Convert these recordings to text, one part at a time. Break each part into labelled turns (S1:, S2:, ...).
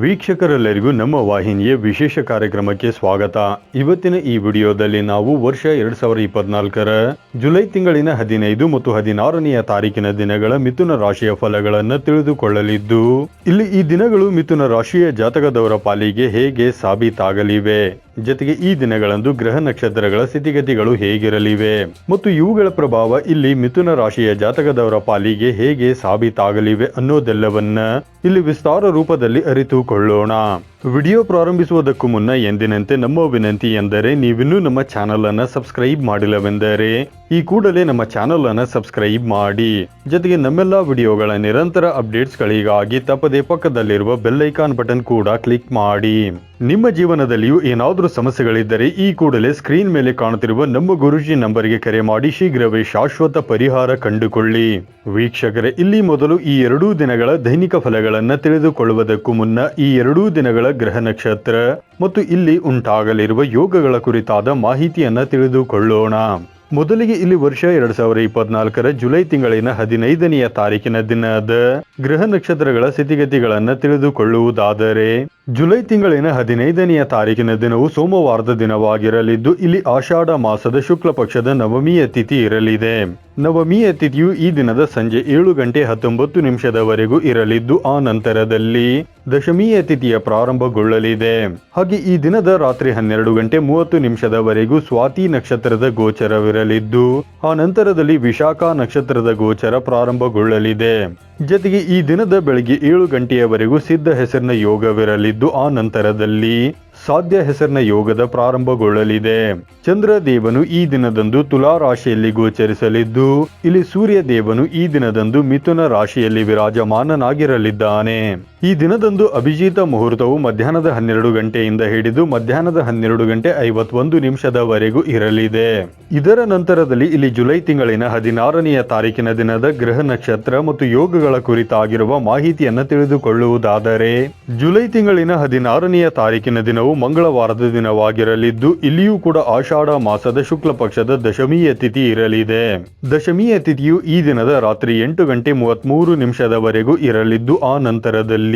S1: ವೀಕ್ಷಕರೆಲ್ಲರಿಗೂ ನಮ್ಮ ವಾಹಿನಿಯ ವಿಶೇಷ ಕಾರ್ಯಕ್ರಮಕ್ಕೆ ಸ್ವಾಗತ. ಇವತ್ತಿನ ಈ ವಿಡಿಯೋದಲ್ಲಿ ನಾವು ವರ್ಷ ಎರಡ್ ಸಾವಿರದ ಇಪ್ಪತ್ನಾಲ್ಕರ ಜುಲೈ ತಿಂಗಳಿನ ಹದಿನೈದು ಮತ್ತು ಹದಿನಾರನೆಯ ತಾರೀಕಿನ ದಿನಗಳ ಮಿಥುನ ರಾಶಿಯ ಫಲಗಳನ್ನು ತಿಳಿದುಕೊಳ್ಳಲಿದ್ದು, ಇಲ್ಲಿ ಈ ದಿನಗಳು ಮಿಥುನ ರಾಶಿಯ ಜಾತಕದವರ ಪಾಲಿಗೆ ಹೇಗೆ ಸಾಬೀತಾಗಲಿವೆ? ಜೊತೆಗೆ ಈ ದಿನಗಳಂದು ಗ್ರಹ ನಕ್ಷತ್ರಗಳ ಸ್ಥಿತಿಗತಿಗಳು ಹೇಗಿರಲಿವೆ? ಮತ್ತು ಇವುಗಳ ಪ್ರಭಾವ ಇಲ್ಲಿ ಮಿಥುನ ರಾಶಿಯ ಜಾತಕದವರ ಪಾಲಿಗೆ ಹೇಗೆ ಸಾಬೀತಾಗಲಿವೆ ಅನ್ನೋದೆಲ್ಲವನ್ನ ಇಲ್ಲಿ ವಿಸ್ತಾರ ರೂಪದಲ್ಲಿ ಅರಿತುಕೊಳ್ಳೋಣ. ವಿಡಿಯೋ ಪ್ರಾರಂಭಿಸುವುದಕ್ಕೂ ಮುನ್ನ ಎಂದಿನಂತೆ ನಮ್ಮ ವಿನಂತಿ ಎಂದರೆ ನೀವಿನ್ನೂ ನಮ್ಮ ಚಾನೆಲ್ ಅನ್ನ ಸಬ್ಸ್ಕ್ರೈಬ್ ಮಾಡಿಲ್ಲವೆಂದರೆ ಈ ಕೂಡಲೇ ನಮ್ಮ ಚಾನೆಲ್ ಅನ್ನ ಸಬ್ಸ್ಕ್ರೈಬ್ ಮಾಡಿ. ಜೊತೆಗೆ ನಮ್ಮೆಲ್ಲ ವಿಡಿಯೋಗಳ ನಿರಂತರ ಅಪ್ಡೇಟ್ಸ್ ತಪ್ಪದೇ ಪಕ್ಕದಲ್ಲಿರುವ ಬೆಲ್ಲೈಕಾನ್ ಬಟನ್ ಕೂಡ ಕ್ಲಿಕ್ ಮಾಡಿ. ನಿಮ್ಮ ಜೀವನದಲ್ಲಿಯೂ ಏನಾದರೂ ಸಮಸ್ಯೆಗಳಿದ್ದರೆ ಈ ಕೂಡಲೇ ಸ್ಕ್ರೀನ್ ಮೇಲೆ ಕಾಣುತ್ತಿರುವ ನಮ್ಮ ಗುರುಜಿ ನಂಬರ್ಗೆ ಕರೆ ಮಾಡಿ ಶೀಘ್ರವೇ ಶಾಶ್ವತ ಪರಿಹಾರ ಕಂಡುಕೊಳ್ಳಿ. ವೀಕ್ಷಕರೇ, ಇಲ್ಲಿ ಮೊದಲು ಈ ಎರಡೂ ದಿನಗಳ ದೈನಿಕ ಫಲಗಳನ್ನು ತಿಳಿದುಕೊಳ್ಳುವುದಕ್ಕೂ ಮುನ್ನ ಈ ಎರಡೂ ದಿನಗಳ ಗ್ರಹ ನಕ್ಷತ್ರ ಮತ್ತು ಇಲ್ಲಿ ಉಂಟಾಗಲಿರುವ ಯೋಗಗಳ ಕುರಿತಾದ ಮಾಹಿತಿಯನ್ನು ತಿಳಿದುಕೊಳ್ಳೋಣ. ಮೊದಲಿಗೆ ಇಲ್ಲಿ ವರ್ಷ ಎರಡ್ ಸಾವಿರ ಇಪ್ಪತ್ನಾಲ್ಕರ ಜುಲೈ ತಿಂಗಳಿನ ಹದಿನೈದನೆಯ ತಾರೀಕಿನ ದಿನದ ಗ್ರಹ ನಕ್ಷತ್ರಗಳ ಸ್ಥಿತಿಗತಿಗಳನ್ನು ತಿಳಿದುಕೊಳ್ಳುವುದಾದರೆ, ಜುಲೈ ತಿಂಗಳಿನ ಹದಿನೈದನೆಯ ತಾರೀಕಿನ ದಿನವು ಸೋಮವಾರದ ದಿನವಾಗಿರಲಿದ್ದು, ಇಲ್ಲಿ ಆಷಾಢ ಮಾಸದ ಶುಕ್ಲ ಪಕ್ಷದ ನವಮಿಯ ತಿಥಿ ಇರಲಿದೆ. ನವಮಿಯ ತಿಥಿಯು ಈ ದಿನದ ಸಂಜೆ ಏಳು ಗಂಟೆ ಹತ್ತೊಂಬತ್ತು ನಿಮಿಷದವರೆಗೂ ಇರಲಿದ್ದು, ಆ ನಂತರದಲ್ಲಿ ದಶಮಿಯ ತಿಥಿಯ ಪ್ರಾರಂಭಗೊಳ್ಳಲಿದೆ. ಹಾಗೆ ಈ ದಿನದ ರಾತ್ರಿ ಹನ್ನೆರಡು ಗಂಟೆ ಮೂವತ್ತು ನಿಮಿಷದವರೆಗೂ ಸ್ವಾತಿ ನಕ್ಷತ್ರದ ಗೋಚರವಿರಲಿದ್ದು ಆ ನಂತರದಲ್ಲಿ ವಿಶಾಖ ನಕ್ಷತ್ರದ ಗೋಚರ ಪ್ರಾರಂಭಗೊಳ್ಳಲಿದೆ. ಜೊತೆಗೆ ಈ ದಿನದ ಬೆಳಗ್ಗೆ ಏಳು ಗಂಟೆಯವರೆಗೂ ಸಿದ್ಧ ಹೆಸರಿನ ಯೋಗವಿರಲಿದ್ದು, ಆ ನಂತರದಲ್ಲಿ ಸಾಧ್ಯ ಹೆಸರಿನ ಯೋಗದ ಪ್ರಾರಂಭಗೊಳ್ಳಲಿದೆ. ಚಂದ್ರದೇವನು ಈ ದಿನದಂದು ತುಲಾ ರಾಶಿಯಲ್ಲಿ ಗೋಚರಿಸಲಿದ್ದು, ಇಲ್ಲಿ ಸೂರ್ಯ ದೇವನು ಈ ದಿನದಂದು ಮಿಥುನ ರಾಶಿಯಲ್ಲಿ ವಿರಾಜಮಾನನಾಗಿರಲಿದ್ದಾನೆ. ಈ ದಿನದಂದು ಅಭಿಜಿತ ಮುಹೂರ್ತವು ಮಧ್ಯಾಹ್ನದ ಹನ್ನೆರಡು ಗಂಟೆಯಿಂದ ಹಿಡಿದು ಮಧ್ಯಾಹ್ನದ ಹನ್ನೆರಡು ಗಂಟೆ ಐವತ್ತೊಂದು ನಿಮಿಷದವರೆಗೂ ಇರಲಿದೆ. ಇದರ ನಂತರದಲ್ಲಿ ಇಲ್ಲಿ ಜುಲೈ ತಿಂಗಳಿನ ಹದಿನಾರನೆಯ ತಾರೀಕಿನ ದಿನದ ಗ್ರಹ ನಕ್ಷತ್ರ ಮತ್ತು ಯೋಗಗಳ ಕುರಿತಾಗಿರುವ ಮಾಹಿತಿಯನ್ನು ತಿಳಿದುಕೊಳ್ಳುವುದಾದರೆ, ಜುಲೈ ತಿಂಗಳಿನ ಹದಿನಾರನೆಯ ತಾರೀಕಿನ ದಿನವು ಮಂಗಳವಾರದ ದಿನವಾಗಿರಲಿದ್ದು, ಇಲ್ಲಿಯೂ ಕೂಡ ಆಷಾಢ ಮಾಸದ ಶುಕ್ಲ ಪಕ್ಷದ ದಶಮಿಯ ತಿಥಿ ಇರಲಿದೆ. ದಶಮಿಯ ತಿಥಿಯು ಈ ದಿನದ ರಾತ್ರಿ ಎಂಟು ಗಂಟೆ ಮೂವತ್ಮೂರು ನಿಮಿಷದವರೆಗೂ ಇರಲಿದ್ದು, ಆ ನಂತರದಲ್ಲಿ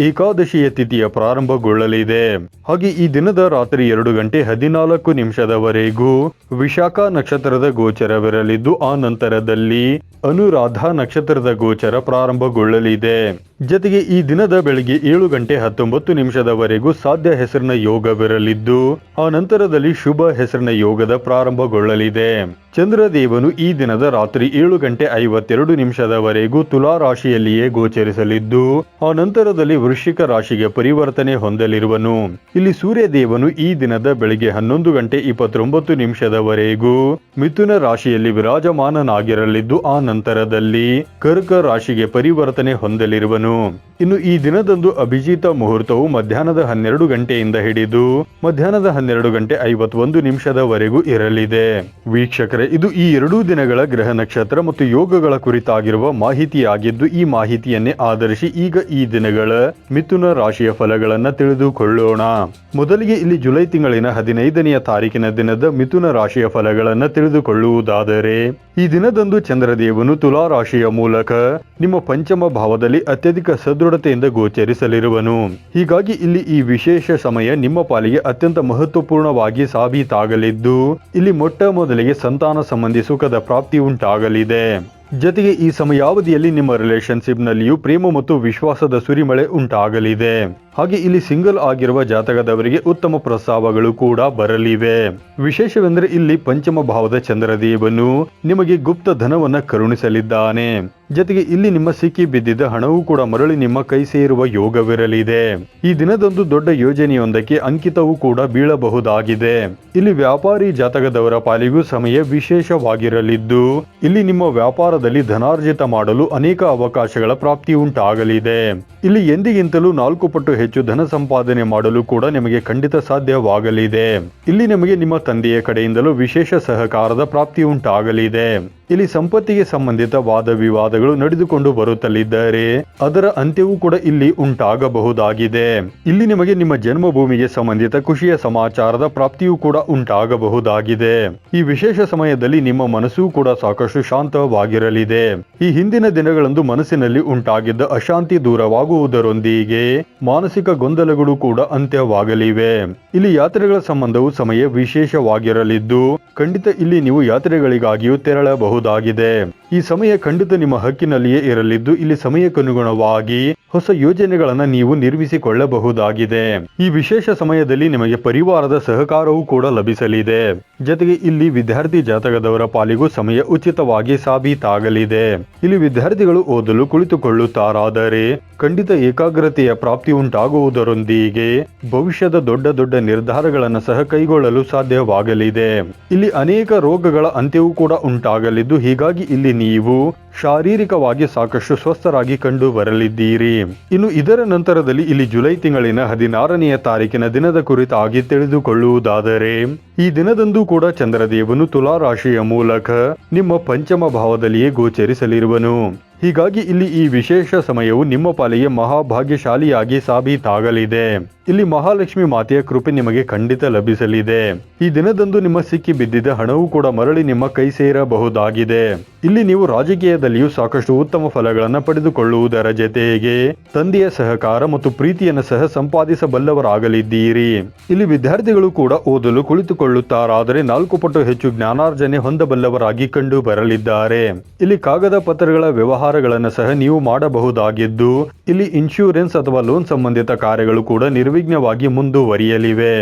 S1: ಏಕಾದಶಿಯ ತಿಥಿಯ ಪ್ರಾರಂಭಗೊಳ್ಳಲಿದೆ. ಹಾಗೆ ಈ ದಿನದ ರಾತ್ರಿ ಎರಡು ಗಂಟೆ ಹದಿನಾಲ್ಕು ನಿಮಿಷದವರೆಗೂ ವಿಶಾಖ ನಕ್ಷತ್ರದ ಗೋಚರವಿರಲಿದ್ದು, ಆ ನಂತರದಲ್ಲಿ ಅನುರಾಧ ನಕ್ಷತ್ರದ ಗೋಚರ ಪ್ರಾರಂಭಗೊಳ್ಳಲಿದೆ. ಜೊತೆಗೆ ಈ ದಿನದ ಬೆಳಗ್ಗೆ ಏಳು ಗಂಟೆ ಹತ್ತೊಂಬತ್ತು ನಿಮಿಷದವರೆಗೂ ಸಾಧ್ಯ ಹೆಸರಿನ ಯೋಗವಿರಲಿದ್ದು, ಆ ನಂತರದಲ್ಲಿ ಶುಭ ಹೆಸರಿನ ಯೋಗದ ಪ್ರಾರಂಭಗೊಳ್ಳಲಿದೆ. ಚಂದ್ರದೇವನು ಈ ದಿನದ ರಾತ್ರಿ ಏಳು ಗಂಟೆ ಐವತ್ತೆರಡು ನಿಮಿಷದವರೆಗೂ ತುಲಾ ರಾಶಿಯಲ್ಲಿಯೇ ಗೋಚರಿಸಲಿದ್ದು, ಆ ನಂತರದಲ್ಲಿ ವೃಶ್ಚಿಕ ರಾಶಿಗೆ ಪರಿವರ್ತನೆ ಹೊಂದಲಿರುವನು. ಇಲ್ಲಿ ಸೂರ್ಯ ದೇವನು ಈ ದಿನದ ಬೆಳಿಗ್ಗೆ ಹನ್ನೊಂದು ಗಂಟೆ ಇಪ್ಪತ್ತೊಂಬತ್ತು ನಿಮಿಷದವರೆಗೂ ಮಿಥುನ ರಾಶಿಯಲ್ಲಿ ವಿರಾಜಮಾನನಾಗಿರಲಿದ್ದು, ಆ ನಂತರದಲ್ಲಿ ಕರ್ಕ ರಾಶಿಗೆ ಪರಿವರ್ತನೆ ಹೊಂದಲಿರುವನು. ಇನ್ನು ಈ ದಿನದಂದು ಅಭಿಜಿತ ಮುಹೂರ್ತವು ಮಧ್ಯಾಹ್ನದ ಹನ್ನೆರಡು ಗಂಟೆಯಿಂದ ಹಿಡಿದು ಮಧ್ಯಾಹ್ನದ ಹನ್ನೆರಡು ಗಂಟೆ ಐವತ್ತೊಂದು ನಿಮಿಷದವರೆಗೂ ಇರಲಿದೆ. ವೀಕ್ಷಕರೇ, ಇದು ಈ ಎರಡೂ ದಿನಗಳ ಗ್ರಹ ನಕ್ಷತ್ರ ಮತ್ತು ಯೋಗಗಳ ಕುರಿತಾಗಿರುವ ಮಾಹಿತಿಯಾಗಿದ್ದು, ಈ ಮಾಹಿತಿಯನ್ನೇ ಆಧರಿಸಿ ಈಗ ಈ ದಿನಗಳ ಮಿಥುನ ರಾಶಿಯ ಫಲಗಳನ್ನ ತಿಳಿದುಕೊಳ್ಳೋಣ. ಮೊದಲಿಗೆ ಇಲ್ಲಿ ಜುಲೈ ತಿಂಗಳಿನ ಹದಿನೈದನೆಯ ತಾರೀಕಿನ ದಿನದ ಮಿಥುನ ರಾಶಿಯ ಫಲಗಳನ್ನು ತಿಳಿದುಕೊಳ್ಳುವುದಾದರೆ, ಈ ದಿನದಂದು ಚಂದ್ರದೇವನು ತುಲಾ ರಾಶಿಯ ಮೂಲಕ ನಿಮ್ಮ ಪಂಚಮ ಭಾವದಲ್ಲಿ ಅತ್ಯಧಿಕ ಸದೃಢತೆಯಿಂದ ಗೋಚರಿಸಲಿರುವನು. ಹೀಗಾಗಿ ಇಲ್ಲಿ ಈ ವಿಶೇಷ ಸಮಯ ನಿಮ್ಮ ಪಾಲಿಗೆ ಅತ್ಯಂತ ಮಹತ್ವಪೂರ್ಣವಾಗಿ ಸಾಬೀತಾಗಲಿದ್ದು, ಇಲ್ಲಿ ಮೊಟ್ಟ ಮೊದಲಿಗೆ ಸಂತಾನ ಸಂಬಂಧಿ ಸುಖದ ಪ್ರಾಪ್ತಿ ಉಂಟಾಗಲಿದೆ. ಜೊತೆಗೆ ಈ ಸಮಯಾವಧಿಯಲ್ಲಿ ನಿಮ್ಮ ರಿಲೇಷನ್ಶಿಪ್ನಲ್ಲಿಯೂ ಪ್ರೇಮ ಮತ್ತು ವಿಶ್ವಾಸದ ಸುರಿಮಳೆ ಉಂಟಾಗಲಿದೆ. ಹಾಗೆ ಇಲ್ಲಿ ಸಿಂಗಲ್ ಆಗಿರುವ ಜಾತಕದವರಿಗೆ ಉತ್ತಮ ಪ್ರಸ್ತಾವಗಳು ಕೂಡ ಬರಲಿವೆ. ವಿಶೇಷವೆಂದರೆ ಇಲ್ಲಿ ಪಂಚಮ ಭಾವದ ಚಂದ್ರದೇವನು ನಿಮಗೆ ಗುಪ್ತ ಧನವನ್ನ ಕರುಣಿಸಲಿದ್ದಾನೆ. ಜೊತೆಗೆ ಇಲ್ಲಿ ನಿಮ್ಮ ಸಿಕ್ಕಿ ಬಿದ್ದಿದ್ದ ಹಣವೂ ಕೂಡ ಮರಳಿ ನಿಮ್ಮ ಕೈ ಸೇರುವ ಯೋಗವಿರಲಿದೆ. ಈ ದಿನದಂದು ದೊಡ್ಡ ಯೋಜನೆಯೊಂದಕ್ಕೆ ಅಂಕಿತವೂ ಕೂಡ ಬೀಳಬಹುದಾಗಿದೆ. ಇಲ್ಲಿ ವ್ಯಾಪಾರಿ ಜಾತಕದವರ ಪಾಲಿಗೂ ಸಮಯ ವಿಶೇಷವಾಗಿರಲಿದ್ದು, ಇಲ್ಲಿ ನಿಮ್ಮ ವ್ಯಾಪಾರದಲ್ಲಿ ಧನಾರ್ಜಿತ ಮಾಡಲು ಅನೇಕ ಅವಕಾಶಗಳ ಪ್ರಾಪ್ತಿ ಉಂಟಾಗಲಿದೆ. ಇಲ್ಲಿ ಎಂದಿಗಿಂತಲೂ ನಾಲ್ಕು ಪಟ್ಟು ಹೆಚ್ಚು ಧನ ಸಂಪಾದನೆ ಮಾಡಲು ಕೂಡ ನಿಮಗೆ ಖಂಡಿತ ಸಾಧ್ಯವಾಗಲಿದೆ. ಇಲ್ಲಿ ನಿಮಗೆ ನಿಮ್ಮ ತಂದೆಯ ಕಡೆಯಿಂದಲೂ ವಿಶೇಷ ಸಹಕಾರದ ಪ್ರಾಪ್ತಿ ಉಂಟಾಗಲಿದೆ. ಇಲ್ಲಿ ಸಂಪತ್ತಿಗೆ ಸಂಬಂಧಿತ ವಾದ ವಿವಾದಗಳು ನಡೆದುಕೊಂಡು ಬರುತ್ತಲಿದ್ದಾರೆ. ಅದರ ಅಂತ್ಯವೂ ಕೂಡ ಇಲ್ಲಿ ಉಂಟಾಗಬಹುದಾಗಿದೆ. ಇಲ್ಲಿ ನಿಮಗೆ ನಿಮ್ಮ ಜನ್ಮಭೂಮಿಗೆ ಸಂಬಂಧಿತ ಖುಷಿಯ ಸಮಾಚಾರದ ಪ್ರಾಪ್ತಿಯೂ ಕೂಡ ಉಂಟಾಗಬಹುದಾಗಿದೆ. ಈ ವಿಶೇಷ ಸಮಯದಲ್ಲಿ ನಿಮ್ಮ ಮನಸ್ಸು ಕೂಡ ಸಾಕಷ್ಟು ಶಾಂತವಾಗಿರಲಿದೆ. ಈ ಹಿಂದಿನ ದಿನಗಳಂದು ಮನಸ್ಸಿನಲ್ಲಿ ಉಂಟಾಗಿದ್ದ ಅಶಾಂತಿ ದೂರವಾಗುವುದರೊಂದಿಗೆ ಮಾನಸಿಕ ಗೊಂದಲಗಳು ಕೂಡ ಅಂತ್ಯವಾಗಲಿವೆ. ಇಲ್ಲಿ ಯಾತ್ರೆಗಳ ಸಂಬಂಧವು ಸಮಯ ವಿಶೇಷವಾಗಿರಲಿದ್ದು, ಖಂಡಿತ ಇಲ್ಲಿ ನೀವು ಯಾತ್ರೆಗಳಿಗಾಗಿಯೂ ತೆರಳಬಹುದಾಗಿದೆ ಈ ಸಮಯ ಖಂಡಿತ ನಿಮ್ಮ ಹಕ್ಕಿನಲ್ಲಿಯೇ ಇರಲಿದ್ದು ಇಲ್ಲಿ ಸಮಯಕ್ಕನುಗುಣವಾಗಿ ಹೊಸ ಯೋಜನೆಗಳನ್ನು ನೀವು ನಿರ್ಮಿಸಿಕೊಳ್ಳಬಹುದಾಗಿದೆ. ಈ ವಿಶೇಷ ಸಮಯದಲ್ಲಿ ನಿಮಗೆ ಪರಿವಾರದ ಸಹಕಾರವೂ ಕೂಡ ಲಭಿಸಲಿದೆ. ಜೊತೆಗೆ ಇಲ್ಲಿ ವಿದ್ಯಾರ್ಥಿ ಜಾತಕದವರ ಪಾಲಿಗೂ ಸಮಯ ಉಚಿತವಾಗಿ ಸಾಬೀತಾಗಲಿದೆ. ಇಲ್ಲಿ ವಿದ್ಯಾರ್ಥಿಗಳು ಓದಲು ಕುಳಿತುಕೊಳ್ಳುತ್ತಾರಾದರೆ ಖಂಡಿತ ಏಕಾಗ್ರತೆಯ ಪ್ರಾಪ್ತಿ ಉಂಟಾಗುವುದರೊಂದಿಗೆ ಭವಿಷ್ಯದ ದೊಡ್ಡ ದೊಡ್ಡ ನಿರ್ಧಾರಗಳನ್ನು ಸಹ ಕೈಗೊಳ್ಳಲು ಸಾಧ್ಯವಾಗಲಿದೆ. ಇಲ್ಲಿ ಅನೇಕ ರೋಗಗಳ ಅಂತ್ಯವೂ ಕೂಡ ಉಂಟಾಗಲಿದ್ದು ಹೀಗಾಗಿ ಇಲ್ಲಿ ನೀವು ಶಾರೀರಿಕವಾಗಿ ಸಾಕಷ್ಟು ಸ್ವಸ್ಥರಾಗಿ ಕಂಡು ಬರಲಿದ್ದೀರಿ. ಇನ್ನು ಇದರ ನಂತರದಲ್ಲಿ ಇಲ್ಲಿ ಜುಲೈ ತಿಂಗಳಿನ ಹದಿನಾರನೆಯ ತಾರೀಕಿನ ದಿನದ ಕುರಿತಾಗಿ ತಿಳಿದುಕೊಳ್ಳುವುದಾದರೆ, ಈ ದಿನದಂದು ಕೂಡ ಚಂದ್ರದೇವನು ತುಲಾ ರಾಶಿಯ ಮೂಲಕ ನಿಮ್ಮ ಪಂಚಮ ಭಾವದಲ್ಲಿಯೇ ಗೋಚರಿಸಲಿರುವನು. ಹೀಗಾಗಿ ಇಲ್ಲಿ ಈ ವಿಶೇಷ ಸಮಯವು ನಿಮ್ಮ ಪಾಲಿಗೆ ಮಹಾಭಾಗ್ಯಶಾಲಿಯಾಗಿ ಸಾಬೀತಾಗಲಿದೆ. ಇಲ್ಲಿ ಮಹಾಲಕ್ಷ್ಮಿ ಮಾತೆಯ ಕೃಪೆ ನಿಮಗೆ ಖಂಡಿತ ಲಭಿಸಲಿದೆ. ಈ ದಿನದಂದು ನಿಮ್ಮ ಸಿಕ್ಕಿ ಬಿದ್ದಿದ್ದ ಹಣವು ಕೂಡ ಮರಳಿ ನಿಮ್ಮ ಕೈ ಸೇರಬಹುದಾಗಿದೆ. ಇಲ್ಲಿ ನೀವು ರಾಜಕೀಯದಲ್ಲಿಯೂ ಸಾಕಷ್ಟು ಉತ್ತಮ ಫಲಗಳನ್ನು ಪಡೆದುಕೊಳ್ಳುವುದರ ಜೊತೆಗೆ ತಂದೆಯ ಸಹಕಾರ ಮತ್ತು ಪ್ರೀತಿಯನ್ನು ಸಹ ಸಂಪಾದಿಸಬಲ್ಲವರಾಗಲಿದ್ದೀರಿ. ಇಲ್ಲಿ ವಿದ್ಯಾರ್ಥಿಗಳು ಕೂಡ ಓದಲು ಕುಳಿತುಕೊಳ್ಳುತ್ತಾರಾದರೆ ನಾಲ್ಕು ಪಟ್ಟು ಹೆಚ್ಚು ಜ್ಞಾನಾರ್ಜನೆ ಹೊಂದಬಲ್ಲವರಾಗಿ ಕಂಡು ಬರಲಿದ್ದಾರೆ ಇಲ್ಲಿ ಕಾಗದ ಪತ್ರಗಳ ವ್ಯವಹಾರಗಳನ್ನು ಸಹ ನೀವು ಮಾಡಬಹುದಾಗಿದ್ದು, ಇಲ್ಲಿ ಇನ್ಶೂರೆನ್ಸ್ ಅಥವಾ ಲೋನ್ ಸಂಬಂಧಿತ ಕಾರ್ಯಗಳು ಕೂಡ ನಿರ್ವಿಘ್ನವಾಗಿ ಮುಂದುವರಿಯಲಿವೆ.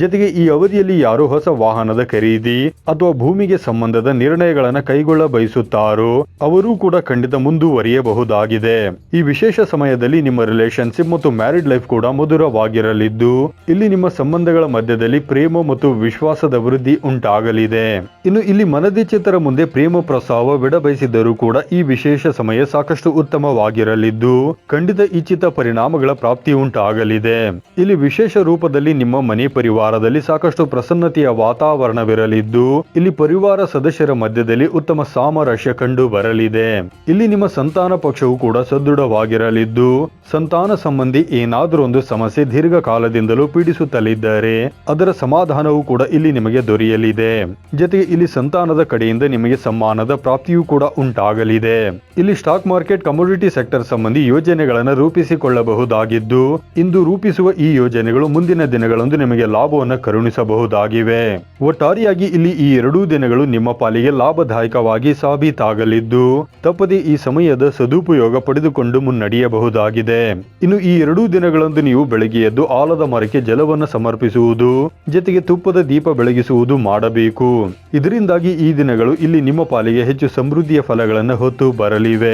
S1: ಜೊತೆಗೆ ಈ ಅವಧಿಯಲ್ಲಿ ಯಾರು ಹೊಸ ವಾಹನದ ಖರೀದಿ ಅಥವಾ ಭೂಮಿಗೆ ಸಂಬಂಧದ ನಿರ್ಣಯಗಳನ್ನು ಕೈಗೊಳ್ಳ ಬಯಸುತ್ತಾರೋ, ಅವರೂ ಕೂಡ ಖಂಡಿತ ಮುಂದುವರಿಯಬಹುದಾಗಿದೆ. ಈ ವಿಶೇಷ ಸಮಯದಲ್ಲಿ ನಿಮ್ಮ ರಿಲೇಶನ್ಶಿಪ್ ಮತ್ತು ಮ್ಯಾರಿಡ್ ಲೈಫ್ ಕೂಡ ಮಧುರವಾಗಿರಲಿದ್ದು, ಇಲ್ಲಿ ನಿಮ್ಮ ಸಂಬಂಧಗಳ ಮಧ್ಯದಲ್ಲಿ ಪ್ರೇಮ ಮತ್ತು ವಿಶ್ವಾಸದ ವೃದ್ಧಿ ಉಂಟಾಗಲಿದೆ. ಇನ್ನು ಇಲ್ಲಿ ಮನದಿಚ್ಚಿತರ ಮುಂದೆ ಪ್ರೇಮ ಪ್ರಸ್ತಾವ ಬಿಡಬಯಸಿದ್ದರೂ ಕೂಡ ಈ ವಿಶೇಷ ಸಮಯ ಸಾಕಷ್ಟು ಉತ್ತಮವಾಗಿರಲಿದ್ದು, ಖಂಡಿತ ಇಚ್ಛಿತ ಪರಿಣಾಮಗಳ ಪ್ರಾಪ್ತಿ ಉಂಟಾಗಲಿದೆ ಇಲ್ಲಿ ವಿಶೇಷ ರೂಪದಲ್ಲಿ ನಿಮ್ಮ ಮನೆ ಪರಿವಾರದಲ್ಲಿ ಸಾಕಷ್ಟು ಪ್ರಸನ್ನತೆಯ ವಾತಾವರಣವಿರಲಿದ್ದು, ಇಲ್ಲಿ ಪರಿವಾರ ಸದಸ್ಯರ ಮಧ್ಯದಲ್ಲಿ ಉತ್ತಮ ಸಾಮರಸ್ಯ ಕಂಡು ಬರಲಿದೆ ಇಲ್ಲಿ ನಿಮ್ಮ ಸಂತಾನ ಪಕ್ಷವು ಕೂಡ ಸದೃಢವಾಗಿರಲಿದ್ದು, ಸಂತಾನ ಸಂಬಂಧಿ ಏನಾದರೂ ಒಂದು ಸಮಸ್ಯೆ ದೀರ್ಘಕಾಲದಿಂದಲೂ ಪೀಡಿಸುತ್ತಲಿದ್ದಾರೆ, ಅದರ ಸಮಾಧಾನವೂ ಕೂಡ ಇಲ್ಲಿ ನಿಮಗೆ ದೊರೆಯಲಿದೆ. ಜೊತೆಗೆ ಇಲ್ಲಿ ಸಂತಾನದ ಕಡೆಯಿಂದ ನಿಮಗೆ ಸಮ್ಮಾನದ ಪ್ರಾಪ್ತಿಯೂ ಕೂಡ ಉಂಟಾಗಲಿದೆ. ಇಲ್ಲಿ ಸ್ಟಾಕ್ ಮಾರ್ಕೆಟ್ ಕಮೋಡಿಟಿ ಸೆಕ್ಟರ್ ಸಂಬಂಧಿ ಯೋಜನೆಗಳನ್ನು ರೂಪಿಸಿಕೊಳ್ಳಬಹುದಾಗಿದ್ದು, ಇಂದು ರೂಪಿಸುವ ಈ ಯೋಜನೆಗಳು ಮುಂದಿನ ದಿನಗಳಂದು ನಿಮಗೆ ಲಾಭವನ್ನು ಕರುಣಿಸಬಹುದಾಗಿವೆ. ಒಟ್ಟಾರೆಯಾಗಿ ಇಲ್ಲಿ ಈ ಎರಡೂ ದಿನಗಳು ನಿಮ್ಮ ಪಾಲಿಗೆ ಲಾಭದಾಯಕವಾಗಿ ಸಾಬೀತಾಗಲಿದ್ದು, ತಪ್ಪದೆ ಈ ಸಮಯದ ಸದುಪಯೋಗ ಪಡೆದುಕೊಂಡು ಮುನ್ನಡೆಯಬಹುದಾಗಿದೆ. ಇನ್ನು ಈ ಎರಡೂ ದಿನಗಳಂದು ನೀವು ಬೆಳಗ್ಗೆ ಎದ್ದು ಆಲದ ಮರಕ್ಕೆ ಜಲವನ್ನು ಸಮರ್ಪಿಸುವುದು, ಜೊತೆಗೆ ತುಪ್ಪದ ದೀಪ ಬೆಳಗಿಸುವುದು ಮಾಡಬೇಕು. ಇದರಿಂದಾಗಿ ಈ ದಿನಗಳು ಇಲ್ಲಿ ನಿಮ್ಮ ಪಾಲಿಗೆ ಹೆಚ್ಚು ಸಮೃದ್ಧಿಯ ಫಲಗಳನ್ನು ಹೊತ್ತು ಬರಲಿವೆ.